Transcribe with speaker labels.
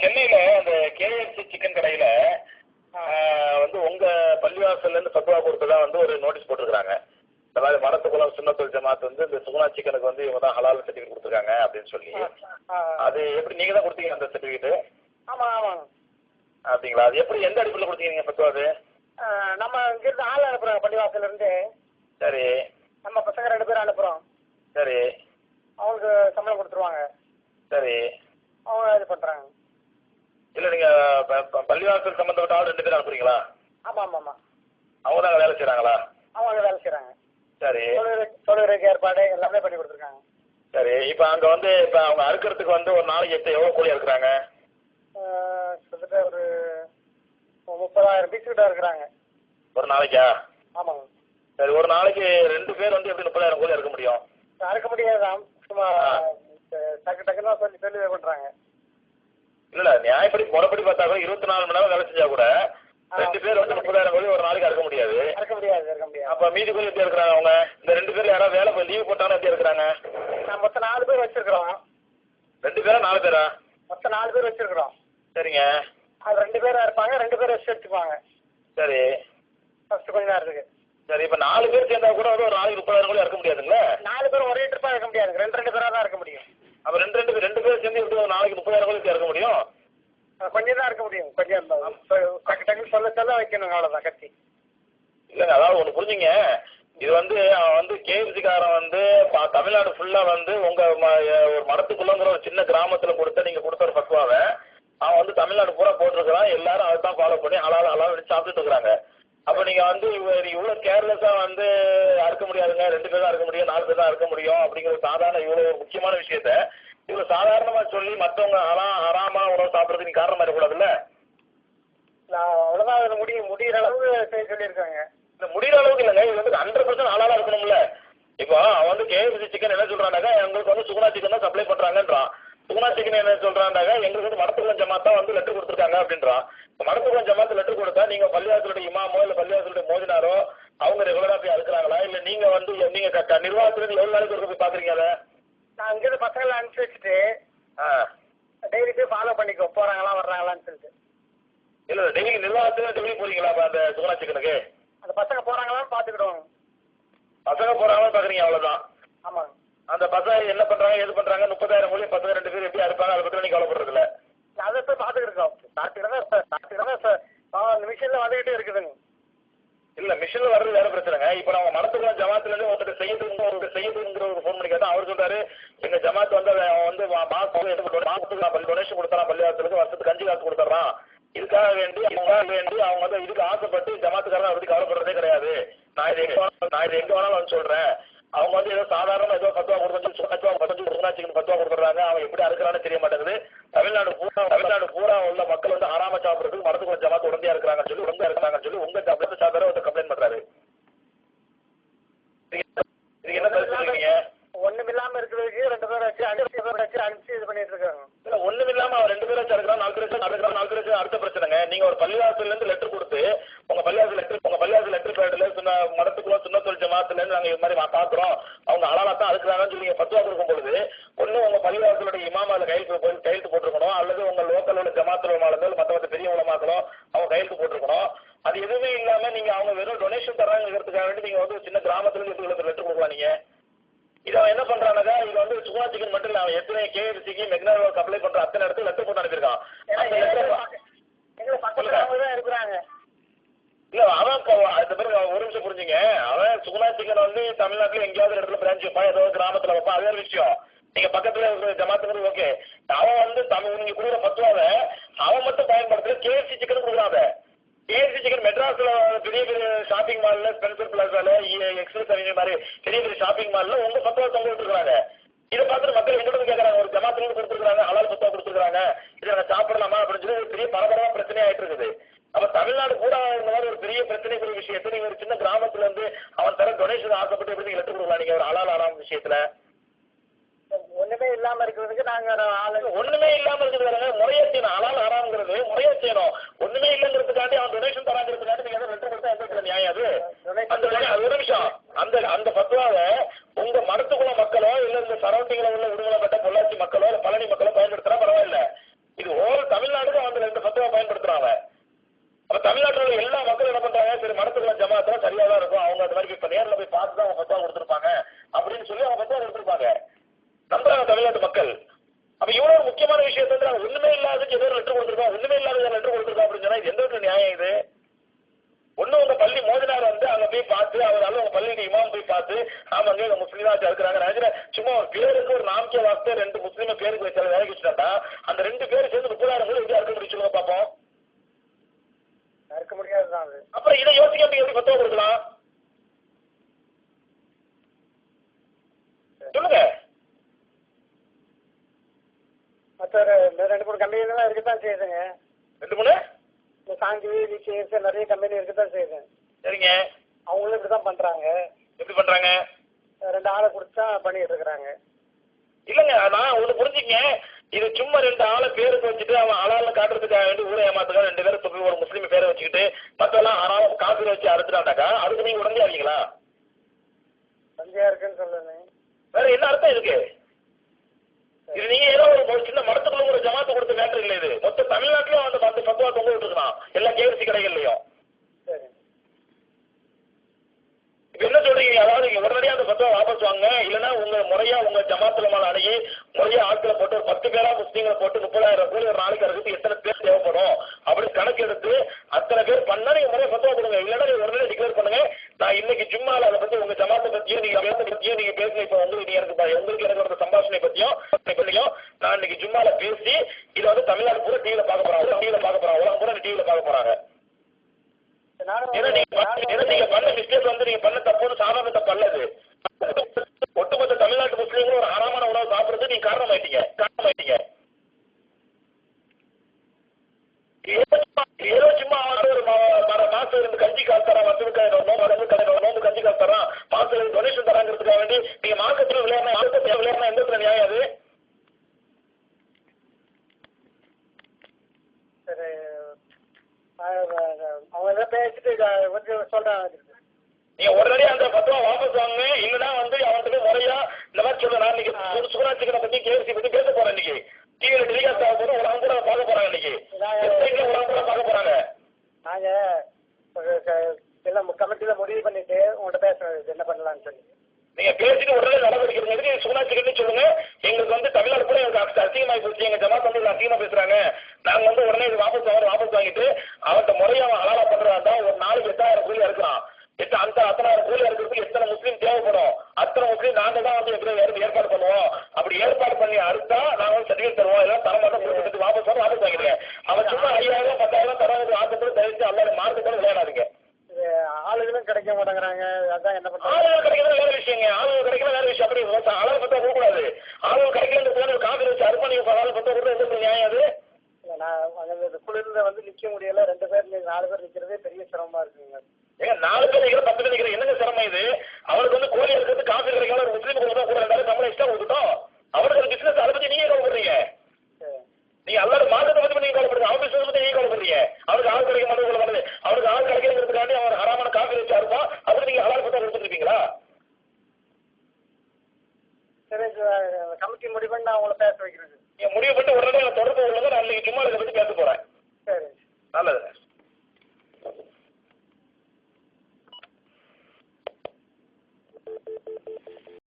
Speaker 1: சென்னையில அந்த KFC chicken கடையில வந்து உங்க பள்ளிவாசல்ல இருந்து பத்துவா கொடுத்ததா வந்து ஒரு நோட்டீஸ் போட்டிருக்காங்க அதாவது மாதிரி மரத்துக்குளம் சுண்ணத்தொல் ஜமாத் வந்து இந்த சுகுணா சிக்கனுக்கு வந்து இவங்க தான் ஹலால் சர்டிபிகேட் கொடுத்துருக்காங்க அப்படின்னு சொல்லி. அது எப்படி நீங்க தான் கொடுத்தீங்க அந்த சர்டிபிகேட்
Speaker 2: ஆமா ஆமா.
Speaker 1: அப்படிங்களா? அது எப்படி எந்த அடிப்படையில் கொடுத்தீங்க நீங்க பத்துவா
Speaker 2: அது? நம்ம இங்கிருந்து ஆள் அனுப்புறோம் பள்ளிவாசல்ல இருந்து.
Speaker 1: சரி.
Speaker 2: நம்ம பசங்க ரெண்டு பேரும் அனுப்புறோம்.
Speaker 1: சரி.
Speaker 2: அவங்களுக்கு சம்பளம் கொடுத்துருவாங்க.
Speaker 1: சரி.
Speaker 2: அவங்க இது பண்றாங்க.
Speaker 1: இல்ல நீங்க ப- ப- பள்ளிவாசல் சம்பந்தப்பட்ட ஆள் ரெண்டு பேரும் அனுப்புறீங்களா?
Speaker 2: ஆமாம் ஆமாம் ஆமாம்
Speaker 1: அவங்க தான் வேலை செய்றாங்களா?
Speaker 2: அவங்க வேலை செய்கிறாங்க
Speaker 1: சரி.
Speaker 2: தொழில் தொழிலுக்கு ஏற்பாடு எல்லாமே பண்ணி கொடுத்துருக்காங்க.
Speaker 1: சரி இப்போ அங்க வந்து இப்போ அவங்க அறுக்கிறதுக்கு வந்து ஒரு நாளைக்கு எத்த எவ்வளோ கூலி இருக்கிறாங்க
Speaker 2: கிட்டத்தட்ட ஒரு முப்பதாயிரம் பீஸ் கிட்ட இருக்கிறாங்க
Speaker 1: ஒரு நாளைக்கா?
Speaker 2: ஆமாங்க.
Speaker 1: சரி ஒரு நாளைக்கு ரெண்டு பேர் வந்து எப்படி முப்பதாயிரம் கூலி இருக்க முடியும்?
Speaker 2: அறுக்க முடியாதான் சும்மா டக்கு டக்குன்னு சொல்லி சொல்லி பண்ணுறாங்க
Speaker 1: இல்ல நியாயப்படி முறைப்படி பார்த்தா கூட இருபத்தி நாலு மணி நேரம் வேலை செஞ்சா கூட ரெண்டு பேர் வந்து முப்பதாயிரம் கூலி ஒரு நாளைக்கு அறுக்க முடியாது.
Speaker 2: அறுக்க முடியாது அறுக்க முடியாது.
Speaker 1: அப்ப மீதி கூலி எப்படி இருக்கிறாங்க அவங்க? இந்த ரெண்டு பேர்ல யாராவது வேலை போய் லீவ் போட்டாங்கன்னா எப்படி இருக்கிறாங்க
Speaker 2: நான் மொத்தம் நாலு பேர் வச்சிருக்கிறோம்.
Speaker 1: ரெண்டு பேரா நாலு பேரா?
Speaker 2: மொத்தம் நாலு பேர் வச்சிருக்கிறோம்.
Speaker 1: சரிங்க.
Speaker 2: அது ரெண்டு பேரா இருப்பாங்க ரெண்டு பேர் ரெஸ்ட் எடுத்துக்குவாங்க.
Speaker 1: சரி.
Speaker 2: ஃபர்ஸ்ட் கொஞ்ச நேரத்துக்கு.
Speaker 1: சரி இப்ப நாலு பேர் சேர்ந்தா கூட ஒரு நாளைக்கு முப்பதாயிரம் கூலி இருக்க முடியாதுங்களா?
Speaker 2: நாலு பேர் ஒரே ட்ரிப்பா இருக்க முடியாது ரெண்டு ரெண்டு பேரா தான் இருக்க முடியும்
Speaker 1: அப்ப ரெண்டு ரெண்டு பேர் ரெண்டு பேர் சேர்ந்து எப்படி ஒரு நாளைக்கு முப்பதாயிரம் கூலி இருக்க முடியும்
Speaker 2: அஹ் கொஞ்சம் தான் இருக்க முடியும் கொஞ்சம் இருந்தா. இப்ப டக்கு டக்கு சொல்ல சொல்ல வைக்கணும் கத்தி.
Speaker 1: இல்லைங்க அதாவது ஒன்று புரிஞ்சுங்க. இது வந்து அவன் வந்து கேஎஃப்சிக்காரன் வந்து தமிழ்நாடு ஃபுல்லா வந்து உங்க ஒரு மடத்துக்குள்ளங்கிற ஒரு சின்ன கிராமத்துல கொடுத்த நீங்க கொடுத்த ஒரு பக்குவாவை அவன் வந்து தமிழ்நாடு பூரா போட்டிருக்கிறான். எல்லாரும் அதை தான் ஃபாலோ பண்ணி ஹலால் ஹலால் வந்து சாப்பிட்டுட்டு இருக்கிறாங்க. அப்ப நீங்க வந்து இவ- இவ்வளவு கேர்லெஸ்ஸா வந்து அறுக்க முடியாதுங்க. ரெண்டு பேர் தான் அறுக்க முடியும் நாலு பேர் தான் அறுக்க முடியும் அப்படிங்கிற ஒரு சாதாரண இவ்வளவு ஒரு முக்கியமான விஷயத்த இவ்வளவு சாதாரணமா சொல்லி மத்தவங்க அறா ஹராமா உணவு சாப்பிடுறதுக்கு நீ காரணமா இருக்கக்கூடாதுல்ல?
Speaker 2: நான் அவ்வளவுதான் அதுல முடியும் முடியிற அளவுக்கு செய்ய சொல்லியிருக்காங்க.
Speaker 1: இந்த முடிகிற அளவுக்கு இல்லைங்க இது வந்து ஹண்ட்ரட் பர்சன்ட் ஹலாலா இருக்கணும்ல. இப்போ அவன் வந்து கேஎஃப்சி சிக்கன் என்ன சொல்றானாக்கா எங்களுக்கு வந்து சுகுணா சிக்கன் தான் சப்ளை பண்றாங்கன்றான். சுகுணா சிக்கன் என்ன சொல்றானாக்கா எங்களுக்கு வந்து மடத்துக்குளம் ஜமாத் தான் வந்து லெட்டர் கொடுத்துருக்காங்க அப்படின்றான். இப்போ மடத்துக்குளம் ஜமாத் லெட்டர் கொடுத்தா நீங்க பள்ளிவாசலுடைய இமாமோ இல்ல பள்ளிவாசலுடைய மோதினாரோ அவங்க ரெகுலரா போய் அறுக்குறாங்களா? இல்ல நீங்க வந்து நீங்க நிர்வாகத்துல எவ்வளவு நாளைக்கு ஒருக்க போய் பாக்குறீங்க அதை?
Speaker 2: நான் இங்கிருந்து பசங்களை அனுப்பிச்சு வச்சுட்டு. டெய்லி போய் ஃபாலோ பண்ணிக்கோ போறாங்களா வர்றாங்களான்னு சொல்லிட்டு.
Speaker 1: இல்ல டெய்லி நிர்வாகத்துல டெய்லி போறீங்களா அந்த சுகுணா சிக்கனுக்கு?
Speaker 2: அந்த பசங்க போறாங்களான்னு பாத்துக்கிடுவோம்
Speaker 1: பசங்க போறாங்களா பாக்குறீங்க அவ்வளவுதான்.
Speaker 2: ஆமாங்க.
Speaker 1: அந்த பசங்க என்ன பண்றாங்க எது பண்றாங்க முப்பதாயிரம் கோழி பசங்க ரெண்டு பேர் எப்படி அறுப்பாங்க அதை பத்தி நீங்க கவலைப்படுறது இல்ல
Speaker 2: அதை போய் பாத்துக்கிட்டு இருக்கோம் தான் பார்த்துக்கிட்டு தான் சார் அந்த மிஷின்ல வந்துகிட்டே இருக்குதுங்க.
Speaker 1: இல்ல மிஷின்ல வர்றது வேற பிரச்சனைங்க. இப்ப நம்ம மடத்துக்குள்ள ஜமாத்துல இருந்து ஒருத்தர் செய்யறதுங்க ஒருத்தர் செய்யறதுங்கிற ஒரு ஃபோன் பண்ணி கேட்டா அவர் சொல்றாரு எங்க ஜமாத் வந்து அவன் வந்து மாசம் எடுத்து மாசத்துக்கு நான் பள்ளி டொனேஷன் கொடுத்தறான் பள்ளிவாசலுக்கு வருஷத்துக்கு அஞ்சு காசு கொடுத்துறான் இதுக்காக வேண்டி இதுக்காக வேண்டி அவங்க வந்து இதுக்கு ஆசைப்பட்டு ஜமாத்துக்காரன் அதை பத்தி கவலைப்படுறதே கிடையாது. நான் இது எங்க நான் இது எங்க வேணாலும் வந்து சொல்றேன். அவங்க வந்து ஏதோ சாதாரணமா ஏதோ பத்துவா கொடுத்து பத்துவா பத்து கொடுத்தா பத்துவா கொடுத்துறாங்க அவன் எப்படி அறுக்கிறான்னு தெரிய மாட்டேங்குது. தமிழ்நாடு பூரா தமிழ்நாடு பூரா உள்ள மக்கள் வந்து ஆறாம சாப்பிடுறதுக்கு மரத்துக்கு ஜமாத்து உடனே இருக்கிறாங்கன்னு சொல்லி உடந்தையா இருக்கிறாங்கன்னு சொல்லி உங்க ஜமாத்து சாப்பிட ஒரு கம்ப்ளைண்ட் பண்றாரு இதுக்கு இதுக்கு என்ன பதில் சொல்லுவீங்க
Speaker 2: ஒண்ணும் ரெண்டு பேரை வச்சு அனுப்பிச்சு பேரை வச்சு அனுப்பிச்சு இது பண்ணிட்டு இருக்காங்க.
Speaker 1: இல்ல ஒண்ணும் இல்லாம அவன் ரெண்டு பேரும் வச்சு அறுக்கிறான் நாலு பேர் வச்சு நாலு பேர் அடுத்த பிரச்சனைங்க. நீங்க ஒரு பள்ளிவாசல்ல இருந்து லெட்டர் கொடுத்து உங்க பள்ளிவாசல் லெட்டர் உங்க பள்ளிவாசல் லெட்டர் பேட்ல சொன்ன மடத்துக்குள்ள சுண்ணத்தொழில் ஜமாத்துல இருந்து நாங்க இது மாதிரி பா- பாக்குறோம். அவங்க அலாலா தான் அறுக்கிறாங்கன்னு சொல்லி நீங்க பத்துவா கொடுக்கும் பொழுது ஒண்ணு உங்க பள்ளிவாசலுடைய இமாம் அதுல கையெழுத்து போய் கையெழுத்து போட்டிருக்கணும். அல்லது உங்க லோக்கல் உள்ள ஜமாத்துல உலமாக்கள் மத்த மத்த பெரிய உலமாக்களும் அவங்க கையெழுத்து போட்டிருக்கணும். அது எதுவுமே இல்லாம நீங்க அவங்க வெறும் டொனேஷன் தர்றாங்கிறதுக்காக வேண்டி நீங்க வந்து சின்ன கிராமத்துல இருந்து எப்படி லெட்டர் கொடுக்கலாம் நீங்க. இதை அவன் என்ன பண்றானாக்கா இது வந்து சுகுணா சிக்கன் மட்டும் இல்ல அவன் எத்தனை கேஎஃப்சிக்கு மெக்னாருக்கு அப்ளை பண்ற அத்தனை இடத்துல லெட்டர் போட்டு அனுப்பியிருக்கான் இல்ல அவன் இப்ப அந்த பிறகு ஒரு நிமிஷம் புரிஞ்சுங்க. அவன் சுகுணா சிக்கன் வந்து தமிழ்நாட்டுல எங்கேயாவது இடத்துல பிரான்ச் வைப்பான் ஏதோ கிராமத்துல வைப்பான். அது விஷயம். நீங்க பக்கத்துல இருக்கிற ஜமாத்துங்கிறது ஓகே அவன் வந்து தமிழ் நீங்க கொடுக்குற பத்துவாவை அவன் மட்டும் பயன்படுத்துற கேஎஃப்சி சிக்கன் கொடுக்குறான் கேஎஃப்சி சிக்கன் மெட்ராஸ்ல பெரிய பெரிய ஷாப்பிங் மால்ல ஸ்பென்சர் பிளாசால எக்ஸ்பிரஸ் அவென்யூ மாதிரி பெரிய பெரிய ஷாப்பிங் மால்ல உங்க பத்துவா தொங்க விட்டுருக்காங்க இதை பார்த்துட்டு மக்கள் எங்கிட்ட கேட்கறாங்க ஒரு ஜமாத்துல இருந்து கொடுத்துருக்காங்க ஹலால் பத்துவா கொடுத்துருக்காங்க இதை நாங்க சாப்பிடலாமா அப்படின்னு சொல்லி ஒரு பெரிய பரபரமா பிரச்சனை ஆயிட்டு இருக்குது. அப்ப தமிழ்நாடு கூட இந்த மாதிரி ஒரு பெரிய பிரச்சனைக்குரிய விஷயத்தை நீங்க ஒரு சின்ன கிராமத்துல இருந்து அவன் தர டொனேஷன் ஆசைப்பட்டு எப்படி நீங்க லெட்டர் கொடுக்கலாம்? நீங்க ஒரு ஹலால் ஆறாம் விஷயத்துல.
Speaker 2: இல்லாம இருக்கிறதுக்கு நாங்க
Speaker 1: ஒண்ணுமே இல்லாம இருக்கிறது முறையை செய்யணும். அலால் ஹராம்ங்கிறது முறையை செய்யணும். ஒண்ணுமே இல்லைங்கிறதுக்காண்டி அவன் டொனேஷன் தராங்கிறதுக்காண்டி நீங்க ரெண்டு கொடுத்தா எந்த நியாயம் அது? அந்த ஒரு நிமிஷம். அந்த அந்த பத்துவாவை உங்க மருத்துவ மக்களோ இல்ல இந்த சரௌண்டிங்ல உள்ள விடுதலைப்பட்ட பொள்ளாச்சி மக்களோ இல்ல பழனி மக்களோ பயன்படுத்தினா பரவாயில்ல. இது ஹோல் தமிழ்நாடுக்கு அந்த ரெண்டு பத்துவா பயன்படுத்துறாங்க அப்ப தமிழ்நாட்டில் உள்ள எல்லா மக்களும் என்ன பண்றாங்க? சரி மனசுக்குள்ள ஜமாத்தான் சரியா தான் இருக்கும். அவங்க அந்த மாதிரி இப்ப நேரில் போய் பார்த்து தான் அவங்க பத்துவா கொடுத்துருப்பாங்க. அப்படின்னு சொல்லி அவங்க பத்துவா கொடுத்துருப்பாங்க. தமிழ்நாட்டு மக்கள். அப்ப இவ்வளவு முக்கியமான விஷயத்தை வந்து ஒண்ணுமே இல்லாததுக்கு ஏதோ லெட்டர் கொடுத்துருக்கோம். ஒண்ணுமே இல்லாத லெட்டர் கொடுத்துருக்கோம் அப்படின்னு சொன்னா இது எந்த நியாயம் இது? ஒண்ணு உங்க பள்ளி மோதினார் வந்து அங்க போய் பார்த்து அவரால உங்க பள்ளிக்கு இமாம் போய் பார்த்து ஆமாங்க இவங்க முஸ்லீமா இருக்கிறாங்க நினைக்கிறேன் சும்மா ஒரு பேருக்கு ஒரு நாமக்கே வார்த்தை ரெண்டு முஸ்லீம் பேருக்கு வச்சாலும் வேலைக்கு வச்சுட்டாண்டா அந்த ரெண்டு பேர் சேர்ந்து முப்பதாயிரம் பேர் எப்படி இருக்க முடியும் சொல்லுங்க பாப்போம்
Speaker 2: இருக்க முடியாது தான் அது.
Speaker 1: அப்புறம் இதை யோசிக்காம எப்படி பத்தவ கொடுக்கலாம் சொல்லுங்க
Speaker 2: ஒரு ரெண்டு மூணு கம்பெனிலாம் இருக்கத்தான் செய்யுதுங்க.
Speaker 1: ரெண்டு மூணு?
Speaker 2: இந்த சாங்கி விகேஎஸ் நிறைய கம்பெனி இருக்கத்தான் செய்யுது.
Speaker 1: சரிங்க.
Speaker 2: அவங்களும் இப்படி தான் பண்ணுறாங்க
Speaker 1: எப்படி பண்றாங்க?
Speaker 2: ரெண்டு ஆளை கொடுத்து தான் பண்ணிட்டு இருக்கிறாங்க.
Speaker 1: இல்லங்க நான் ஒண்ணு புரிஞ்சுங்க இது சும்மா ரெண்டு ஆளை பேருக்கு வச்சுட்டு அவன் அலால காட்டுறதுக்காக வேண்டி ஊரை ஏமாத்துக்காக ரெண்டு பேரும் சொல்லி ஒரு முஸ்லீம் பேரை வச்சுக்கிட்டு மத்தெல்லாம் ஆனாலும் காசு வச்சு அறுத்துட்டாண்டாக்கா அதுக்கு நீங்க உடனே ஆவீங்களா
Speaker 2: சந்தையாக இருக்குன்னு சொல்லுங்க
Speaker 1: வேற என்ன அர்த்தம் இதுக்கு? இது நீங்க ஏதோ ஒரு சின்ன மடத்துக்குள்ள ஒரு ஜமாத்து கொடுத்த மேட்டர் இல்லை இது. மொத்த தமிழ்நாட்டிலும் அந்த பத்து பத்துவா தொங்க விட்டுருக்கலாம் எல்லா கேஎஃப்சி கடைகள்லயும். என்ன சொல்றீங்க? அதாவது நீங்க உடனடியா அந்த பத்துவா வாபஸ் வாங்க இல்லைன்னா உங்க முறையா உங்க ஜமாத்துல மேல அணுகி முறையா ஆட்களை போட்டு ஒரு பத்து பேரா முஸ்லீம்களை போட்டு முப்பதாயிரம் கோடி ஒரு நாளைக்கு அதுக்கு எத்தனை பேர் தேவைப்படும்? அப்படி கணக்கு எடுத்து அத்தனை பேர் பண்ணா நீங்க முறையா பத்துவா கொடுங்க. இல்லைன்னா நீங்க உடனே டிக்ளேர் பண்ணுங்க. நான் இன்னைக்கு ஜும்மால அதை பத்தி உங்க ஜமாத்தை பத்தியும் நீங்க பேசுறத பத்தியும் நீங்க பேசுங்க. இப்ப உங்களுக்கு நீ எனக்கு உங்களுக்கு எனக்கு ஒரு சம்பாஷணை பத்தியும் இன்னைக்கு ஜும்மால பேசி இதை வந்து தமிழ்நாடு பூரா டிவில பார்க்க போறாங்க. டிவில பார்க்க போறாங்க. உலகம் பூரா டிவில பார்க்க போறாங்க. ஏன்னா நீங்க பண்ண மிஸ்டேக் வந்து நீங்க பண்ண தப்புன்னு சாதாரண தப்பு அல்லது நீங்க உடனடியா அந்த பத்துவா வாபஸ் வாங்க இல்லைன்னா வந்து அவன்கிட்ட முறையா இந்த மாதிரி சொல்ல நான் இன்னைக்கு சு- சுகுணா சிக்கனை பத்தி கேஎஃப்சி பத்தி பேச போறேன் இன்னைக்கு. டிவியில டெலிகாஸ்ட் ஆக போது உலகம் கூட பார்க்க போறாங்க இன்னைக்கு. உலகம் கூட பார்க்க போறாங்க.
Speaker 2: நாங்கள் எல்லாம் கமிட்டியில் முடிவு பண்ணிட்டு உங்கள்கிட்ட பேசுகிறேன் என்ன பண்ணலாம்னு சொல்லி.
Speaker 1: நீங்க பேசிட்டு உடனே நடவடிக்கை எடுங்க. எதுக்கு சுகுணா சிக்கன் சொல்லுங்க. எங்களுக்கு வந்து தமிழ்நாடு கூட எங்களுக்கு அசிங்கமாயி போச்சு. எங்க ஜமாத் வந்து அசிங்கமா பேசுறாங்க. நாங்க வந்து உடனே இது வாபஸ் வாங்க வாபஸ் வாங்கிட்டு அவன்கிட்ட முறையா
Speaker 2: கிடைக்க மாட்டேங்கிறாங்க. அதான் என்ன பண்ணுறது
Speaker 1: ஆளுங்க கிடைக்கிறது வேற விஷயங்க. ஆளுங்க கிடைக்கிறது வேற விஷயம். அப்படி ஆளுங்க பத்தா கூடாது ஆளுங்க கிடைக்கலன்றதுக்கான காசு வச்சு அர்ப்பணி ஆளு பத்தா கூட எந்த நியாயம் அது?
Speaker 2: நான் குளிரில் வந்து நிற்க முடியல. ரெண்டு பேர் நாலு பேர் நிற்கிறதே பெரிய சிரமமாக இருக்குங்க.
Speaker 1: ஏங்க நாலு பேர் நிக்கிற இருப்பீங்களா
Speaker 2: சரி சார் கமிட்டி முடிவு பண்ணி நான் உங்களை பேச வைக்கிறேன்
Speaker 1: நீங்க முடிவு பண்ணிட்டு உடனே தொடர்பு கொள்ளுங்க நான் இன்னைக்கு ஜும்மாவில் பற்றி பேச போறேன். சரி. நல்லது.